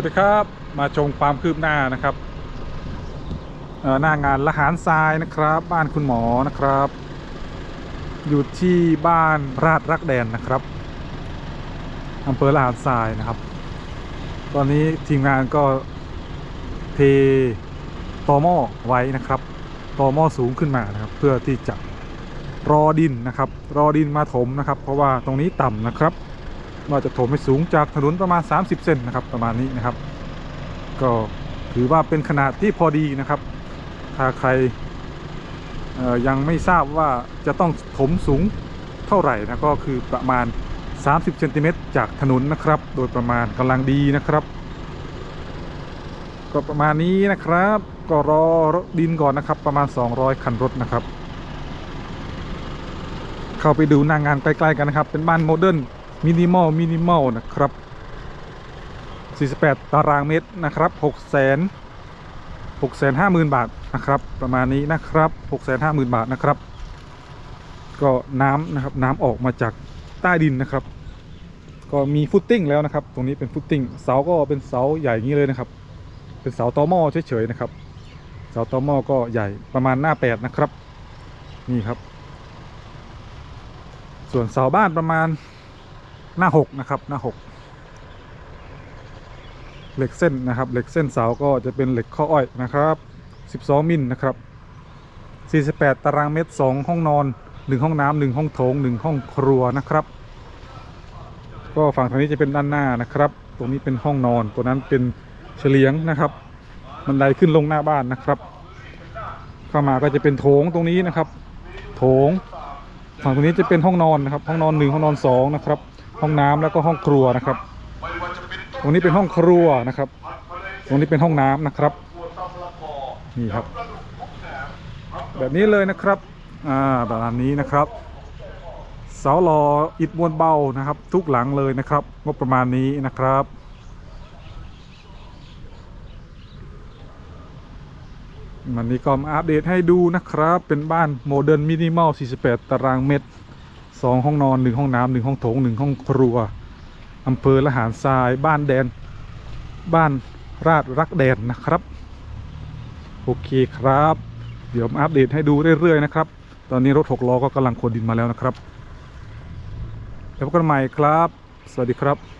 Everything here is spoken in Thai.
วัสดีครับมาชมความคืบหน้านะครับหน้างานละหารทรายนะครับ บ้านคุณหมอนะครับ อยู่ที่บ้านราชรักแดนนะครับอำเภอละหารทรายนะครับ ตอนนี้ทีมงานก็เทตอหม้อไว้นะครับตอหม้อสูงขึ้นมานะครับ เพื่อที่จะรอดินนะครับ รอดินมาถมนะครับ เพราะว่าตรงนี้ต่ำนะครับ ว่าจะถมให้สูงจากถนนประมาณ 30 เซนนะครับประมาณนี้นะครับ ก็ถือว่าเป็นขนาดที่พอดีนะครับ ถ้าใครยังไม่ทราบว่าจะต้องถมสูงเท่าไหร่นะก็คือประมาณ 30เซนติเมตรจากถนนนะครับ โดยประมาณกำลังดีนะครับ ก็ประมาณนี้นะครับ ก็รอรถดินก่อนนะครับ ประมาณ 200 คันรถนะครับ เข้าไปดูหน้างงานใกล้ๆกันนะครับ เป็นบ้านโมเดิร์น มินิมอลมินิมอลนะครับ 48 ตารางเมตรนะครับ6 0 0 0 0 6 5 0 0 0 0 บาทนะครับ ประมาณนี้นะครับ6 5 0 0 0 0 บาทนะครับ ก็น้ำนะครับน้ำออกมาจากใต้ดินนะครับ ก็มีฟุตติ้งแล้วนะครับ ตรงนี้เป็นฟุตติ้งเสาก็เป็นเสาใหญ่อย่างนี้เลยนะครับ เป็นเสาตอหม้อเฉยๆนะครับ เสาตอหม้อก็ใหญ่ประมาณหน้าแปดนะครับ นี่ครับ ส่วนเสาบ้านประมาณ หน้าหกนะครับหน้าหกเหล็กเส้นนะครับเหล็กเส้นเสาก็จะเป็นเหล็กข้ออ้อยนะครับ 12 มิลนะครับ 48 ตารางเมตร 2 ห้องนอน 1 ห้องน้ำ1ห้องโถง 1 ห้องครัวนะครับ ก็ฝั่งทางนี้จะเป็นด้านหน้านะครับ ตรงนี้เป็นห้องนอน ตัวนั้นเป็นเฉลียงนะครับบันไดขึ้นลงหน้าบ้านนะครับ เข้ามาก็จะเป็นโถงตรงนี้นะครับ โถง ฝั่งตรงนี้จะเป็นห้องนอนนะครับ ห้องนอนหนึ่งห้องนอนสองนะครับ ห้องน้ำแล้วก็ห้องครัวนะครับ ตรงนี้เป็นห้องครัวนะครับ ตรงนี้เป็นห้องน้ำนะครับนี่ครับ แบบนี้เลยนะครับอ่าแบบนี้นะครับเสาหล่ออิฐมวลเบานะครับ ทุกหลังเลยนะครับ งบประมาณนี้นะครับวันนี้ก็มาอัปเดตให้ดูนะครับ เป็นบ้านโมเดิร์นมินิมอล 48 ตารางเมตร สองห้องนอนหนึ่งห้องน้ำหนึ่งห้องโถงหนึ่งห้องครัวอำเภอละหารทรายบ้านแดน บ้านราชรักแดนนะครับ โอเคครับ เดี๋ยวอัปเดตให้ดูเรื่อยๆนะครับ ตอนนี้รถหกล้อก็กำลังขนดินมาแล้วนะครับ แล้วพบกันใหม่ครับ สวัสดีครับ